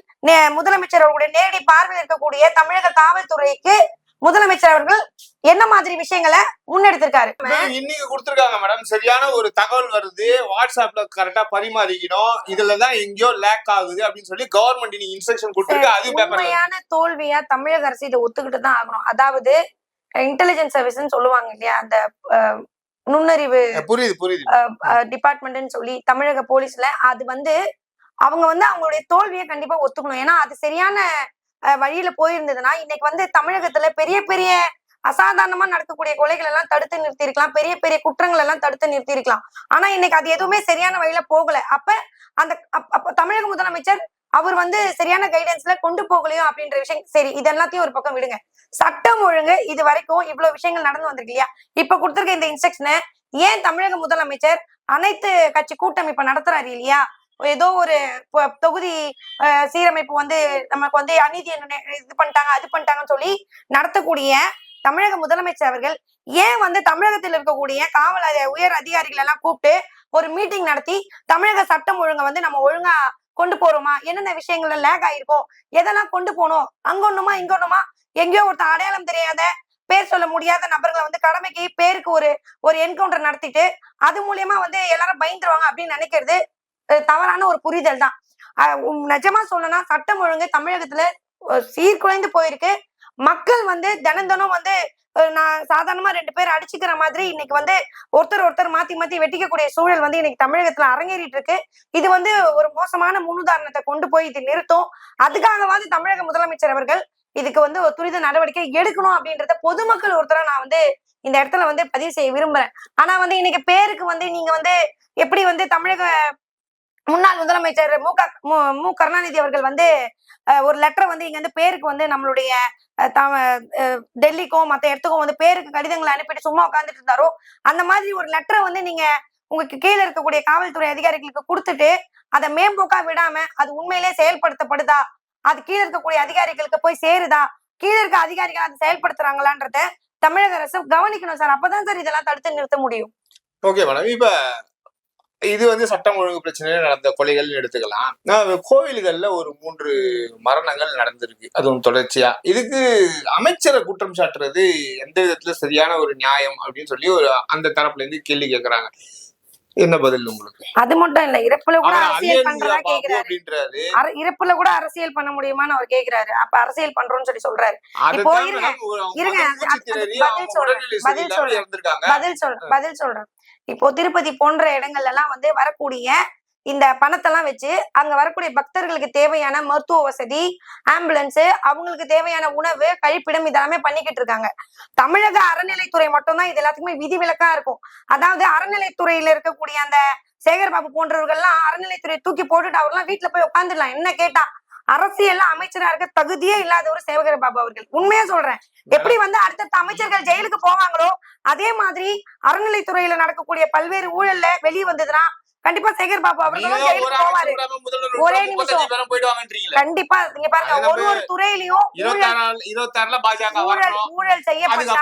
முதலமைச்சர் அவர்களுடைய நேரடி பார்வையில் இருக்கக்கூடிய தமிழக காவல்துறைக்கு முதலமைச்சர் அவர்கள் என்ன மாதிரி விஷயங்களை முன்னெடுத்திருக்காரு? இன்னைக்கு கொடுத்திருக்காங்க மேடம் சரியான ஒரு தகவல் வருது. வாட்ஸ்அப்ல கரெக்டா பரிமாறிக்கணும். இதுலதான் எங்கேயோ லேக் ஆகுது அப்படின்னு சொல்லி கவர்மெண்ட் இன்னைக்கு இன்ஸ்ட்ரக்ஷன் கொடுத்திருக்கு. அது உண்மையான தோல்வியா தமிழக அரசு இதை ஒத்துக்கிட்டு தான் ஆகணும். அதாவது இன்டெலிஜென்ஸ் சர்வீஸ்ன்னு சொல்லுவாங்க இல்லையா அந்த நுண்ணறிவு புரியுது புரியுது. டிபார்ட்மெண்ட்னு சொல்லி தமிழக போலீஸ்ல அது வந்து அவங்க வந்து அவங்களுடைய தோல்வியை கண்டிப்பா ஒத்துக்கணும். ஏன்னா அது சரியான வழியில போயிருந்ததுன்னா இன்னைக்கு வந்து தமிழகத்துல பெரிய பெரிய அசாதாரணமா நடக்கக்கூடிய கொலைகள் எல்லாம் தடுத்து நிறுத்திருக்கலாம் பெரிய பெரிய குற்றங்கள் எல்லாம் தடுத்து நிறுத்திருக்கலாம் ஆனா இன்னைக்கு அது எதுவுமே சரியான வழியில போகல. அப்ப அந்த அப்ப- அப்ப தமிழக முதலமைச்சர் அவர் வந்து சரியான கைடன்ஸ்ல கொண்டு போகலையோ அப்படின்ற விஷயம் சரி இது எல்லாத்தையும் ஒரு பக்கம் விடுங்க. சட்டம் ஒழுங்கு இது வரைக்கும் இவ்வளவு விஷயங்கள் நடந்து வந்திருக்கு இல்லையா? இப்ப கொடுத்திருக்க இந்த இன்ஸ்ட்ரக்ஷனை ஏன் தமிழக முதலமைச்சர் அனைத்து கட்சி கூட்டம் இப்ப நடத்துறாரு இல்லையா? ஏதோ ஒரு தொகுதி சீரமைப்பு வந்து நமக்கு வந்து அநீதி என்ன- இது பண்ணிட்டாங்க அது பண்ணிட்டாங்கன்னு சொல்லி நடத்தக்கூடிய தமிழக முதலமைச்சர் அவர்கள் ஏன் வந்து தமிழகத்தில் இருக்கக்கூடிய காவல் உயர் அதிகாரிகள் எல்லாம் கூப்பிட்டு ஒரு மீட்டிங் நடத்தி தமிழக சட்டம் ஒழுங்கை வந்து நம்ம ஒழுங்கா கொண்டு போறோமா? என்னென்ன விஷயங்கள்ல லேக் ஆயிருக்கோம் எதெல்லாம் கொண்டு போனோம்? அங்க ஒண்ணுமா இங்க ஒண்ணுமா? எங்கேயோ ஒருத்தன் அடையாளம் தெரியாத பேர் சொல்ல முடியாத நபர்களை வந்து கடமைக்கு பேருக்கு ஒரு ஒரு என்கவுண்டர் நடத்திட்டு அது மூலியமா வந்து எல்லாரும் பயந்துருவாங்க அப்படின்னு நினைக்கிறது தவறான ஒரு புரிதல் தான். நிஜமா சொல்லணும்னா சட்டம் ஒழுங்கு தமிழகத்துல சீர்குலைந்து போயிருக்கு. மக்கள் வந்து தினம் தினம் வந்து நான் சாதாரணமா ரெண்டு பேர் அடிச்சுக்கிற மாதிரி இன்னைக்கு வந்து ஒருத்தர் ஒருத்தர் மாத்தி மாத்தி வெட்டிக்கக்கூடிய சூழல் வந்து இன்னைக்கு தமிழகத்துல அரங்கேறிட்டு இருக்கு. இது வந்து ஒரு மோசமான முன்னுதாரணத்தை கொண்டு போய் இது நிறுத்தும். அதுக்காகவாது தமிழக முதலமைச்சர் அவர்கள் இதுக்கு வந்து ஒரு துரித நடவடிக்கை எடுக்கணும் அப்படின்றத பொதுமக்கள் ஒருத்தர நான் வந்து இந்த இடத்துல வந்து பதிவு செய்ய விரும்புறேன். ஆனா வந்து இன்னைக்கு பேருக்கு வந்து நீங்க வந்து எப்படி வந்து தமிழக முன்னாள் முதலமைச்சர் மு க மு- மு கருணாநிதி அவர்கள் வந்து ஒரு லெட்டர் வந்து இங்க வந்து பேருக்கு வந்து நம்மளுடைய டெல்லிக்கும் மத்த இடத்துக்கும் வந்து பேருக்கு கடிதங்களை அனுப்பிட்டு சும்மா உட்காந்துட்டு இருந்தாரோ அந்த மாதிரி ஒரு லெட்டரை வந்து நீங்க உங்களுக்கு கீழே இருக்கக்கூடிய காவல்துறை அதிகாரிகளுக்கு கொடுத்துட்டு அதை மேம்போக்கா விடாம அது உண்மையிலே செயல்படுத்தப்படுதா? அது கீழே இருக்கக்கூடிய அதிகாரிகளுக்கு போய் சேருதா? கீழே இருக்க அதிகாரிகள் அதை செயல்படுத்துறாங்களான்றத தமிழக அரசு கவனிக்கணும் சார். அப்பதான் சார் இதெல்லாம் தடுத்து நிறுத்த முடியும். ஓகே மேடம் இப்ப இது வந்து சட்டம் ஒழுங்கு பிரச்சனையில நடந்த கொலைகள்னு எடுத்துக்கலாம். கோவில்கள்ல ஒரு மூன்று மரணங்கள் நடந்திருக்கு. அதுவும் தொடர்ச்சியா. இதுக்கு அமைச்சரை குற்றம் சாட்டுறது எந்த விதத்துல சரியான ஒரு நியாயம் அப்படின்னு சொல்லி ஒரு அந்த தரப்புல இருந்து கேள்வி கேக்குறாங்க. என்ன பதில் உங்களுக்கு? அது மட்டும் இல்ல இறப்புல கூட அரசியல் பண்றதா கேக்குறாரு. இறப்புல கூட அரசியல் பண்ண முடியுமான்னு அவர் கேக்குறாரு. அப்ப அரசியல் பண்றோம்னு சொல்லி சொல்றாரு. இப்போ இருங்க, இருங்க, பதில் சொல்றேன், பதில் சொல்றேன். பதில் சொல்றேன். இப்போ திருப்பதி போன்ற இடங்கள்ல எல்லாம் வந்து வரக்கூடிய இந்த பணத்தெல்லாம் வச்சு அங்க வரக்கூடிய பக்தர்களுக்கு தேவையான மருத்துவ வசதி ஆம்புலன்ஸ் அவங்களுக்கு தேவையான உணவு கழிப்பிடம் இதெல்லாமே பண்ணிக்கிட்டு இருக்காங்க. தமிழக அறநிலைத்துறை மட்டும்தான் இது எல்லாத்துக்குமே விதிவிலக்கா இருக்கும். அதாவது அறநிலைத்துறையில இருக்கக்கூடிய அந்த சேகர் பாபு போன்றவர்கள்லாம் அறநிலைத்துறை தூக்கி போட்டுட்டு அவர்லாம் வீட்டுல போய் உட்காந்துடலாம் என்ன கேட்டா அரசியல்ல அமைச்சரா இருக்க தகுதியே இல்லாத ஒரு சேகர் பாபு அவர்கள். உண்மையா சொல்றேன். எப்படி வந்து அடுத்தடுத்த அமைச்சர்கள் ஜெயிலுக்கு போவாங்களோ அதே மாதிரி அறநிலைத்துறையில நடக்கக்கூடிய பல்வேறு ஊழல்ல வெளியே வந்ததுன்னா கண்டிப்பா சேகர் பாபு அவர்களும் ஜெயிலுக்கு போவாரு. ஒரே நிமிஷம். கண்டிப்பா. நீங்க பாருங்க ஒரு ஒரு துறையிலயும் ஊழல் ஊழல் செய்யப்பட்டா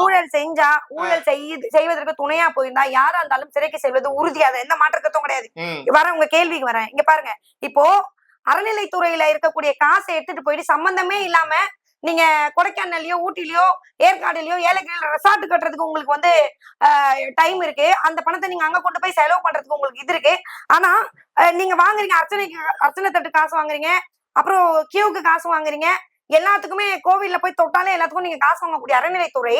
ஊழல் செஞ்சா ஊழல் செய்வதற்கு துணையா போயிருந்தா யாரா இருந்தாலும் சிறைக்கு செல்வது உறுதி. அது எந்த மாற்றத்தும் கிடையாது. வர உங்க கேள்விக்கு வரேன். இங்க பாருங்க இப்போ அறநிலைத்துறையில இருக்கக்கூடிய காசை எடுத்துட்டு போயிட்டு சம்பந்தமே இல்லாம நீங்க கொடைக்கானல்லையோ ஊட்டிலயோ ஏற்காடுலயோ ஏலகிரியில ரெசார்ட் கட்டுறதுக்கு உங்களுக்கு வந்து டைம் இருக்கு. அந்த பணத்தை நீங்க அங்க கொண்டு போய் செலவு பண்றதுக்கு உங்களுக்கு இது இருக்கு. ஆனா நீங்க வாங்குறீங்க அர்ச்சனைக்கு அர்ச்சனை தட்டு காசு வாங்குறீங்க அப்புறம் கியூக்கு காசு வாங்குறீங்க. எல்லாத்துக்குமே கோவில்ல போய் தொட்டாலே எல்லாத்துக்கும் நீங்க காசு வாங்கக்கூடிய அறநிலைத்துறை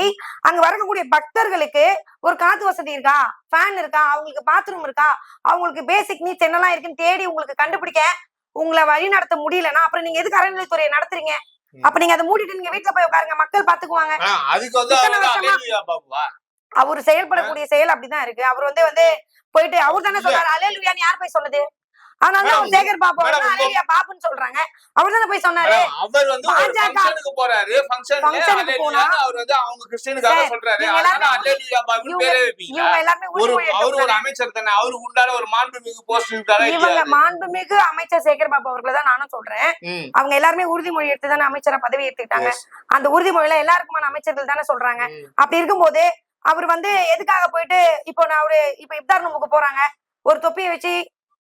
அங்க வரக்கூடிய பக்தர்களுக்கு ஒரு காத்து வசதி இருக்கா? ஃபேன் இருக்கா? அவங்களுக்கு பாத்ரூம் இருக்கா? அவங்களுக்கு பேசிக் நீட்ஸ் என்னெல்லாம் இருக்குன்னு தேடி உங்களுக்கு கண்டுபிடிக்க உங்களை வழி நடத்த முடியலன்னா அப்புறம் நீங்க எதுக்கு அறநிலைத்துறையை நடத்துறீங்க? அப்ப நீங்க அதை மூடிட்டு நீங்க வீட்டுல போய் உட்காருங்க மக்கள் பாத்துக்குவாங்க. அவர் செயல்படக்கூடிய செயல் அப்படிதான் இருக்கு. அவர் வந்து வந்து போயிட்டு அவர் தானே இல்ல. சொன்னாரு அலேலுயான்னு யார் போய் சொன்னது தான் அவர் சேகர் பாபு மேடம், அவர் அலேலுயா பாப்புன்னு சொல்றாங்க. அவர் தானே போய் சொன்னாரு? அவர் வந்து ஃபங்க்ஷனுக்கு போறாரு. ஃபங்க்ஷன்ல ஃபங்க்ஷனுக்கு போனா- அலேலுயா அவர் வந்து அவங்க கிறிஸ்டியனுக்காக சார், சொல்றாரு. நீங்க அதனால எல்லாரும் அலேலுயா பாபுன்னு இவங்க- பேரே வைப்பீங்க. இவங்க எல்லாருமே ஒரு உறுதிமொழி அவரு ஒரு எடுத்தவங்க. அமைச்சர் தானே. அவருக்கு உண்டான ஒரு மாண்புமிகு போஸ்ட் இருக்காரா இவங்க இல்லையா மாண்புமிகு அமைச்சர் சேகர் பாபு அவர்களை தான் நானும் சொல்றேன். அவங்க எல்லாருமே உறுதிமொழி எடுத்து தானே அமைச்சரா பதவி ஏத்துக்கிட்டாங்க. அந்த உறுதிமொழியில எல்லாருக்குமான அமைச்சர்கள் தானே சொல்றாங்க. அப்படி இருக்கும்போது அவர் வந்து எதுக்காக போயிட்டு இப்போ நான் ஒரு இப்ப இப்தார் நோம்புக்கு போறாங்க. ஒரு தொப்பியை வச்சு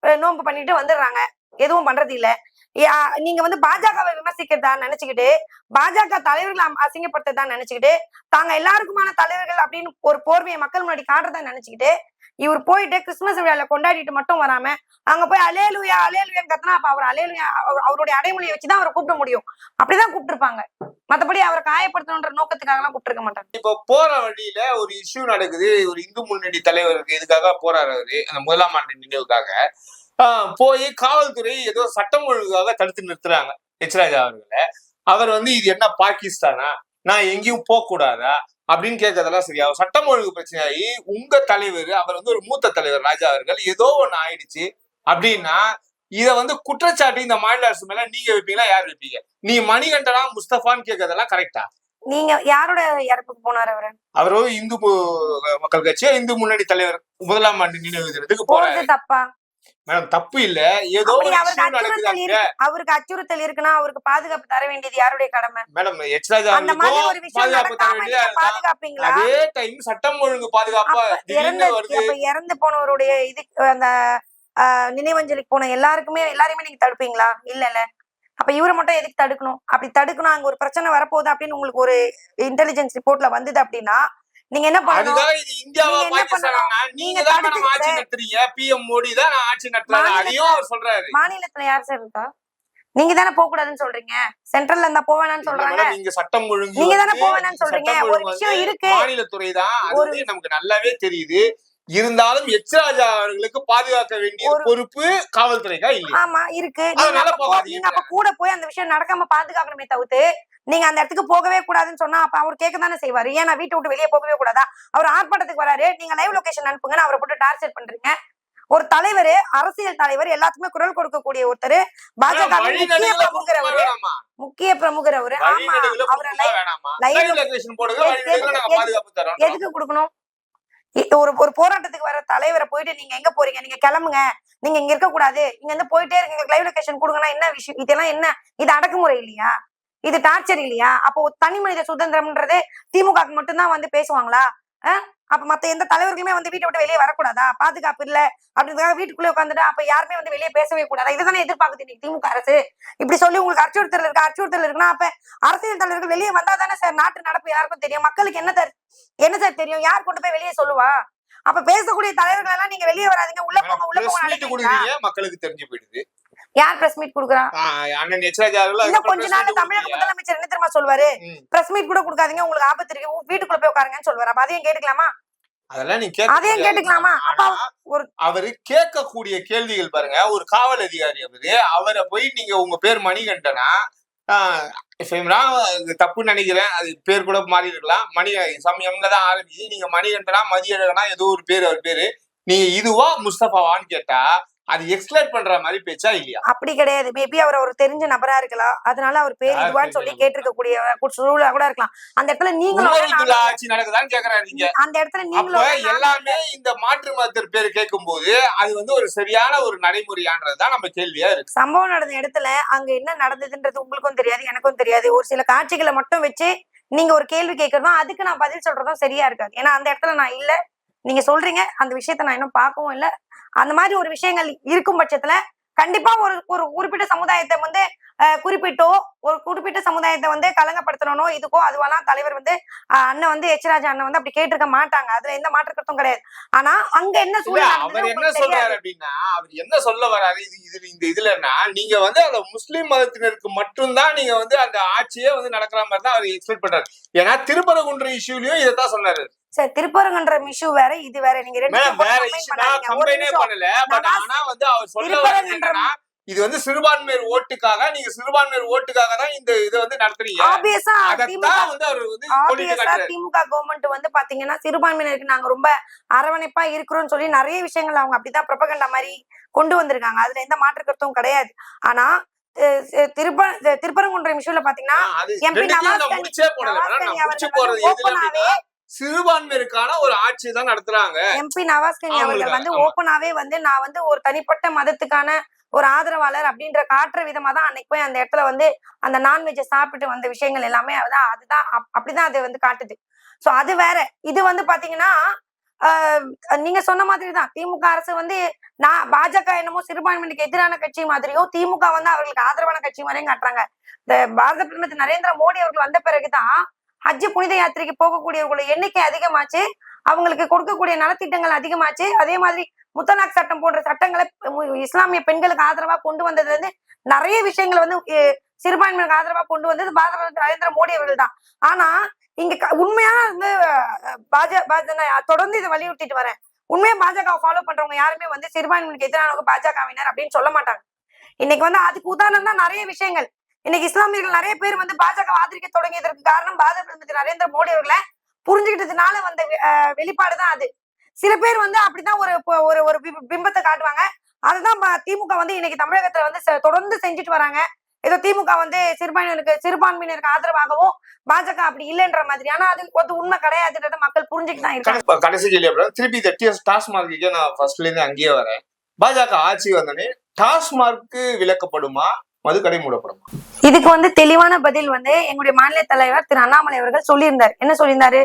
நோன்பு பண்ணிட்டு வந்துடுறாங்க. எதுவும் பண்றது இல்ல. யா- நீங்க வந்து பாஜகவை விமர்சிக்கிறதா நினைச்சுக்கிட்டு பாஜக தலைவர்களை அம்- அசிங்கப்படுத்ததா நினைச்சுக்கிட்டு தாங்க எல்லாருக்குமான தலைவர்கள் அப்படின்னு ஒரு போர்வையை மக்கள் முன்னாடி காட்டுறதா நினைச்சுக்கிட்டு இவர் போயிட்டு கிறிஸ்துமஸ் விழால கொண்டாடிட்டு மட்டும் வராம அங்க போய் அலேலுயா அலேலுயான்னு கத்தினா அப்ப அவர் அலேலுயா அவர்- அவருடைய அடைமொழியை வச்சுதான் அவரை கூப்பிட முடியும். அப்படிதான் கூப்பிட்டுருப்பாங்க. மத்தபடி அவரை காயப்படுத்தணுன்ற நோக்கத்துக்காக எல்லாம் கூப்பிட்டு மாட்டாங்க. இப்ப போற வழியில ஒரு இஷ்யூ நடக்குது. ஒரு இந்து முன்னணி தலைவருக்கு இதுக்காக போறாரு அவரு? அந்த முதலாம் ஆண்டு நினைவுக்காக. ஆஹ் போய் காவல்துறை ஏதோ சட்டம் ஒழுங்காக தடுத்து நிறுத்துறாங்க. எச்ராஜா அவர்களை. அவர் வந்து இது என்ன பாகிஸ்தானா? நான் எங்கேயும் போக கூடாதா அப்படின்னு கேட்கறதெல்லாம் சரியா. சட்டம் ஒழுங்கு பிரச்சனையாகி உங்க தலைவர் அவர் வந்து ஒரு மூத்த தலைவர் ராஜா அவர்கள் ஏதோ ஒன்று ஆயிடுச்சு அப்படின்னா இத வந்து குற்றச்சாட்டு இந்த மாநில அரசு மேல நீங்க வைப்பீங்களா யார் வைப்பீங்க? நீ மணிகண்டனா முஸ்தபான்னு கேட்கறதெல்லாம் கரெக்டா நீங்க யாரோட இறப்புக்கு போனார் அவரு? அவர் இந்து மக்கள் கட்சியா இந்து முன்னணி தலைவர் முதலாம் ஆண்டு நினைவு தினத்துக்கு போறது தப்பா? மேடம் தப்பு இல்ல. ஏதோ அவருக்கு அச்சுறுத்தல் இருக்குன்னா அவருக்கு பாதுகாப்பு தர வேண்டியது யாருடைய கடமை? மேடம் எச்ராஜா அந்த மாதிரி ஒரு விஷயம் பாதுகாப்பீங்களா? அதே டைம் சட்டம் ஒழுங்கு பாதுகாப்பா இறந்த இறந்து போனவருடைய இது அந்த நினைவஞ்சலிக்கு போன எல்லாருக்குமே எல்லாரையுமே நீங்க தடுப்பீங்களா? இல்லல்ல அப்ப இவரை மட்டும் எதுக்கு தடுக்கணும்? அப்படி தடுக்கணும் அங்க ஒரு பிரச்சனை வரப்போகுது அப்படின்னு உங்களுக்கு ஒரு இன்டெலிஜென்ஸ் ரிப்போர்ட்ல வந்தது அப்படின்னா நீங்க என்ன நடத்துறாரு மாநிலத்துல- யார் சார் இருக்கா? நீங்க தானே போக கூடாதுன்னு சொல்றீங்க. சென்ட்ரல்ல இருந்தா போவேணான்னு இல்ல சொல்றாங்க. நீங்க சட்டம் ஒழுங்கு நீங்க தானே போவேணான்னு சொல்றீங்க. ஒரு விஷயம் இருக்கு. மாநிலத்துறை தான். நமக்கு நல்லாவே தெரியுது. இருந்தாலும் எச் ராஜா அவர்களுக்கு பாதுகாக்க வேண்டிய பொறுப்பு காவல்துறைக்கா இல்லையா? ஆமா இருக்கு. நீங்க அப்ப கூட போய் அந்த விஷயம் நடக்காம பாதுகாக்கணுமே தவிர்த்து நீங்க அந்த இடத்துக்கு போகவே கூடாதுன்னு சொன்னா அப்ப அவர் கேட்க தானே செய்வாரு. ஏன் நான் வீட்டை விட்டு வெளியே போகவே கூடாதா? அவர் ஆர்ப்பாட்டத்துக்கு வராரு. நீங்க லைவ் லொகேஷன் அனுப்புங்கன்னு அவரை போட்டு டார்ச்சர் பண்றீங்க. ஒரு தலைவர் அரசியல் தலைவர் எல்லாத்துக்குமே குரல் கொடுக்கக்கூடிய ஒருத்தர் பாஜக முக்கிய பிரமுகர் அவரு? முக்கிய பிரமுகர் அவரு ஆமா. அவரை எதுக்கு- கொடுக்கணும்? ஒரு ஒரு போராட்டத்துக்கு வர தலைவரை போயிட்டு நீங்க எங்க போறீங்க? நீங்க கிளம்புங்க. நீங்க இங்க இருக்க கூடாது இங்க இருந்து போயிட்டே இருக்கீங்க. லைவ் லொகேஷன் கொடுங்கன்னா என்ன விஷயம்? இதெல்லாம் என்ன? இது அடக்குமுறை இல்லையா? இது டார்ச்சர் இல்லையா? அப்போ தனி மனித சுதந்திரம்ன்றது திமுக மட்டும்தான் வந்து பேசுவாங்களா? அஹ்? அப்ப மத்த எந்த தலைவர்களுமே வந்து வீட்டை விட்டு வெளியே வரக்கூடாதா? பாதுகாப்பு இல்ல அப்படின்றதுக்காக வீட்டுக்குள்ளே உட்காந்துட்டு அப்ப யாருமே வந்து வெளியே பேசவே கூடாதா? இதுதானே எதிர்பார்க்குது இன்னைக்கு திமுக அரசு. இப்படி சொல்லி உங்களுக்கு அச்சுறுத்தல் இருக்கு? அச்சுறுத்தல் இருக்குன்னா அப்ப அரசியல் தலைவர்கள் வெளியே வந்தா தானே சார் நாட்டு நடப்பு யாருக்கும் தெரியும்? மக்களுக்கு என்ன தர் என்ன சார் தெரியும்? யார் கொண்டு போய் வெளியே சொல்லுவா? அப்ப பேசக்கூடிய தலைவர்கள் எல்லாம் நீங்க வெளியே வராதீங்க. உள்ள போங்க உள்ள போங்க மக்களுக்கு தெரிஞ்சு போயிடுது. யார் பிரஸ் மீட் கொடுக்குறா? ஆஹ் அண்ணன் எச் ராஜா அவர்கள் இன்னும் கொஞ்ச meet தமிழக. முதலமைச்சர் என்ன தெரியுமா சொல்வாரு. பிரஸ் மீட் கூட கொடுக்காதீங்க உங்களுக்கு ஆபத்து இருக்கு. வீட்டுக்குள்ள போய் உட்காருங்கன்னு சொல்வாரு அப்ப அதையும் கேட்டுக்கலாமா? அதெல்லாம் நீ அதையும். கேட்டுக்கலாமா? அப்ப ஒரு அவரு கேட்கக்கூடிய கேள்விகள் பாருங்க. ஒரு காவல் அதிகாரி அவரு அவரை போய் நீங்க உங்க பேர் மணிகண்டனா தப்புன்னு நினைக்கிறேன். அது பேர் கூட மாறி இருக்கலாம். மணி சமயம்ல தான் ஆரம்பிச்சு நீங்க மணிகண்டனா மதியழகனா ஏதோ ஒரு பேர் அவர் பேரு. நீங்க இதுவா முஸ்தபாவான்னு கேட்டா அது எக்ஸ்பிளைன் பண்ற மாதிரி பேச்சா இல்லையா? அப்படி கிடையாது. மேபி அவர் ஒரு தெரிஞ்ச நபரா இருக்கலாம். அதனால அவர் பேர் இதுவான்னு சொல்லி கேட்டிருக்க கூடிய சூழலா கூட இருக்கலாம். அந்த இடத்துல நீங்களும் ஆட்சி நடக்குதான்னு கேக்குறாரு நீங்க. அந்த இடத்துல நீங்களும் எல்லாமே இந்த மாற்று மதத்தின் பேர் கேட்கும்போது அது வந்து ஒரு சரியான ஒரு நடைமுறையான்றதுதான் நம்ம கேள்வியா இருக்கு. சம்பவம் நடந்த இடத்துல அங்க என்ன நடந்ததுன்றது உங்களுக்கும் தெரியாது எனக்கும் தெரியாது. ஒரு சில காட்சிகளை மட்டும் வச்சு நீங்க ஒரு கேள்வி கேட்கறதும் அதுக்கு நான் பதில் சொல்றதும் சரியா இருக்காது. ஏன்னா அந்த இடத்துல நான் இல்ல. நீங்க சொல்றீங்க. அந்த விஷயத்த நான் இன்னும் பார்க்கவும் இல்ல. அந்த மாதிரி ஒரு விஷயங்கள் இருக்கும் பட்சத்துல கண்டிப்பா ஒரு ஒரு குறிப்பிட்ட சமுதாயத்தை வந்து குறிப்பிட்டோ ஒரு குறிப்பிட்ட சமுதாயத்தை வந்து கலங்கப்படுத்தணும் இதுக்கோ அதுவெல்லாம் தலைவர் வந்து அண்ணன் வந்து எச் ராஜா அண்ணன் வந்து அப்படி கேட்டிருக்க மாட்டாங்க. அதுல எந்த மாற்று கருத்தும் கிடையாது. ஆனா அங்க என்ன சூழ்நிலை அவர் என்ன. சொல்றாரு அப்படின்னா அவர் என்ன சொல்ல வராரு? இது இது இந்த இதுலன்னா நீங்க வந்து அந்த முஸ்லிம் மதத்தினருக்கு மட்டும்தான் நீங்க வந்து அந்த ஆட்சியே வந்து நடக்கிற மாதிரி தான் அவர் எக்ஸ்பெக்ட் பண்றாரு. ஏன்னா திருப்பரங்குன்ற இஷ்யூலயும் இதைத்தான் சொன்னாரு. சரி திருப்பரங்குன்ற இஷ்யூ வேற இது வேற. நீங்க ரெண்டு மேடம் வேற combine இஷ்யூ பண்ணாதீங்க. ஒரு கம்பைனே நிமிஷம். பண்ணல. பட் நவாஸ் ஆனா வந்து அவர் சொல்ல வர்றது திருப்பரங்குன்ற என்னன்னா இது வந்து சிறுபான்மையர் ஓட்டுக்காக நீங்க சிறுபான்மையர் ஓட்டுக்காக தான் இந்த இதை வந்து நடத்துறீங்க. ஆப்வியஸா திமுக கவர்மெண்ட் வந்து பாத்தீங்கன்னா சிறுபான்மையினருக்கு நாங்க ரொம்ப அரவணைப்பா இருக்கிறோம்னு சொல்லி நிறைய விஷயங்கள் அவங்க அப்படிதான் பிரபகண்டா மாதிரி கொண்டு வந்திருக்காங்க. அதுல எந்த மாற்று கருத்தும் கிடையாது. ஆனா திருப்ப அஹ் திருப்பரங்குன்றம் இஷ்யூல பாத்தீங்கன்னா எம்பி நவாஸ் சிறுபான்மையருக்கான ஒரு ஆட்சி தான் நடத்துறாங்க. எம்பி நவாஸ் கனி அவர்கள் வந்து. ஓப்பனாவே வந்து நான் வந்து ஒரு தனிப்பட்ட மதத்துக்கான ஒரு ஆதரவாளர் அப்படின்ற காட்டுற விதமா தான் அன்னைக்கு போய் அந்த இடத்துல வந்து அந்த நான்வெஜ்ஜை சாப்பிட்டு வந்த விஷயங்கள் எல்லாமே அதுதான் அப்- அப்படிதான் அது வந்து காட்டுது. சோ அது வேற. இது வந்து பாத்தீங்கன்னா நீங்க சொன்ன மாதிரி தான் திமுக அரசு வந்து நான் பாஜக என்னமோ சிறுபான்மையினருக்கு எதிரான கட்சி மாதிரியும் திமுக வந்து அவர்களுக்கு ஆதரவான கட்சி மாதிரியும் காட்டுறாங்க. இந்த பாரத பிரதமர் திரு நரேந்திர மோடி அவர்கள் வந்த பிறகுதான் ஹஜ் புனித யாத்திரைக்கு போகக்கூடியவர்களுடைய எண்ணிக்கை அதிகமாச்சு. அவங்களுக்கு கொடுக்கக்கூடிய நலத்திட்டங்கள் அதிகமாச்சு. அதே மாதிரி முத்தலாக் சட்டம் போன்ற சட்டங்களை இஸ்லாமிய பெண்களுக்கு ஆதரவா கொண்டு வந்தது வந்து நிறைய விஷயங்களை வந்து அஹ், சிறுபான்மையினருக்கு ஆதரவா கொண்டு வந்தது பாரத நரேந்திர மோடி அவர்கள் தான். ஆனா இங்க க- உண்மையா வந்து பாஜ பாஜ தொடர்ந்து இதை வலியுறுத்திட்டு வரேன். உண்மையா பாஜக ஃபாலோ பண்றவங்க யாருமே வந்து சிறுபான்மையினருக்கு எதிரானவங்க பாஜகவினர் அப்படின்னு சொல்ல மாட்டாங்க. இன்னைக்கு வந்து அதுக்கு உதாரணம் தான் நிறைய விஷயங்கள். இன்னைக்கு இஸ்லாமியர்கள் நிறைய பேர் வந்து பாஜக ஆதரிக்க தொடங்கியதற்கு காரணம் பாரத பிரதமர் நரேந்திர மோடி அவர்களை புரிஞ்சுக்கிட்டதுனால வந்த வெளிப்பாடு தான் அது. சில பேர் வந்து அப்படிதான் ஒரு ஒரு ஒரு பிம்பத்தை காட்டுவாங்க. அதுதான் திமுக வந்து இன்னைக்கு தமிழகத்துல வந்து தொடர்ந்து செஞ்சுட்டு வராங்க. ஏதோ திமுக வந்து சிறுபான்மையினருக்கு சிறுபான்மையினருக்கு ஆதரவாகவும் பாஜக அப்படி இல்லைன்ற மாதிரி. ஆனா அது ஒரு உண்மை கிடையாதுன்றத மக்கள் புரிஞ்சுக்கிட்டாங்க தான் இருக்காங்க. கடைசி- கேள்வி அப்புறம் திருப்பி இந்த டிஎஸ் டாஸ்மார்க்குக்கே நான் ஃபர்ஸ்ட்ல இருந்து அங்கேயே வரேன். பாஜக ஆட்சி வந்தோடனே டாஸ்மார்க்கு விளக்கப்படுமா மதுக்கடை மூடப்படும். இதுக்கு வந்து தெளிவான பதில் வந்து எங்களுடைய மாநில தலைவர் திரு அண்ணாமலை அவர்கள் சொல்லியிருந்தார். என்ன சொல்லியிருந்தாரு?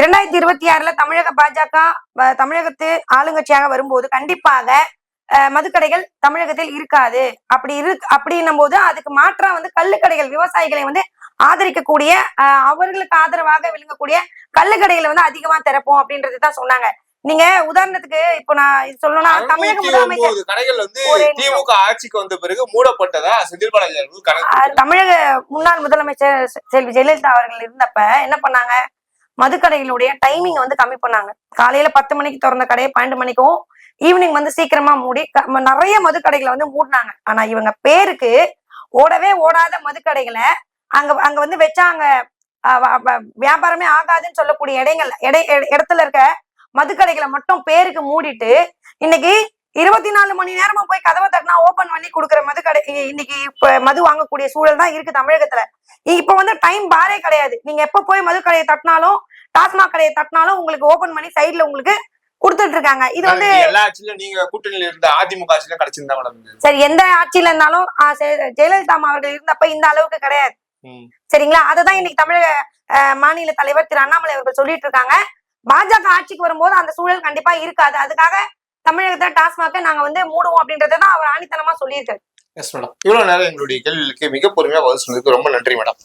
இரண்டாயிரத்தி இருபத்தி ஆறுல தமிழக பாஜக வ- தமிழகத்து ஆளுங்கட்சியாக வரும்போது கண்டிப்பாக மதுக்கடைகள் தமிழகத்தில் இருக்காது. அப்படி இரு அப்படின்னும் போது அதுக்கு மாற்றா வந்து கள்ளுக்கடைகள் விவசாயிகளை வந்து ஆதரிக்கக்கூடிய அவர்களுக்கு ஆதரவாக விளங்கக்கூடிய கள்ளுக்கடைகளை வந்து அதிகமா திறப்போம் அப்படின்றது தான் சொன்னாங்க. நீங்க உதாரணத்துக்கு இப்போ நான் சொல்லணும்னா தமிழக முதலமைச்சர் கடைகள் வந்து. திமுக ஆட்சிக்கு வந்த பிறகு மூடப்பட்டதா செந்தில் பாலாஜி தமிழக முன்னாள் முதலமைச்சர் செல்வி ஜெயலலிதா அவர்கள் இருந்தப்ப என்ன பண்ணாங்க? மதுக்கடைகளுடைய டைமிங் வந்து கம்மி பண்ணாங்க. காலையில பத்து மணிக்கு திறந்த கடையை பன்னெண்டு மணிக்கும் ஈவினிங் வந்து சீக்கிரமா மூடி நிறைய மதுக்கடைகளை வந்து மூடினாங்க. ஆனா இவங்க பேருக்கு ஓடவே ஓடாத மதுக்கடைகளை அங்க அங்க வந்து வச்சாங்க. வியாபாரமே ஆகாதுன்னு சொல்லக்கூடிய இடைங்கள் இடை இட- இடத்துல இருக்க மதுக்கடைகளை மட்டும் பேருக்கு மூடிட்டு இன்னைக்கு இருபத்தி நாலு மணி நேரமா போய் கதவை தட்டினா ஓபன் பண்ணி கொடுக்குற மது கடை இன்னைக்கு இப்ப மது வாங்கக்கூடிய சூழல் தான் இருக்கு தமிழகத்துல. இப்ப வந்து டைம் பாரே கிடையாது. நீங்க எப்ப போய் மது கடையை தட்டினாலும் டாஸ்மாக் கடையை தட்டினாலும் உங்களுக்கு ஓபன் பண்ணி சைடுல உங்களுக்கு கொடுத்துட்டு இருக்காங்க. இது வந்து எல்லா ஆட்சியிலும் நீங்க கூட்டணியில இருந்த அதிமுக ஆட்சியிலும் கிடைச்சிருந்தா. சரி எந்த ஆட்சியில இருந்தாலும் ஜெயலலிதா அவர்கள் இருந்தப்ப இந்த அளவுக்கு கிடையாது. சரிங்களா? அததான் இன்னைக்கு தமிழக மாநில தலைவர் திரு அண்ணாமலை அவர்கள் சொல்லிட்டு இருக்காங்க. பாஜக ஆட்சிக்கு வரும்போது அந்த சூழல் கண்டிப்பா இருக்காது. அதுக்காக தமிழகத்துல டாஸ்மாக நாங்க வந்து மூடுவோம் அப்படின்றத தான் அவர் ஆணித்தனமா சொல்லியிருக்காரு. எஸ் மேடம் இவ்வளவு நேரம் எங்களுடைய கேள்விகளுக்கு மிக பொறுமையா பதில் சொன்னதுக்கு ரொம்ப நன்றி மேடம்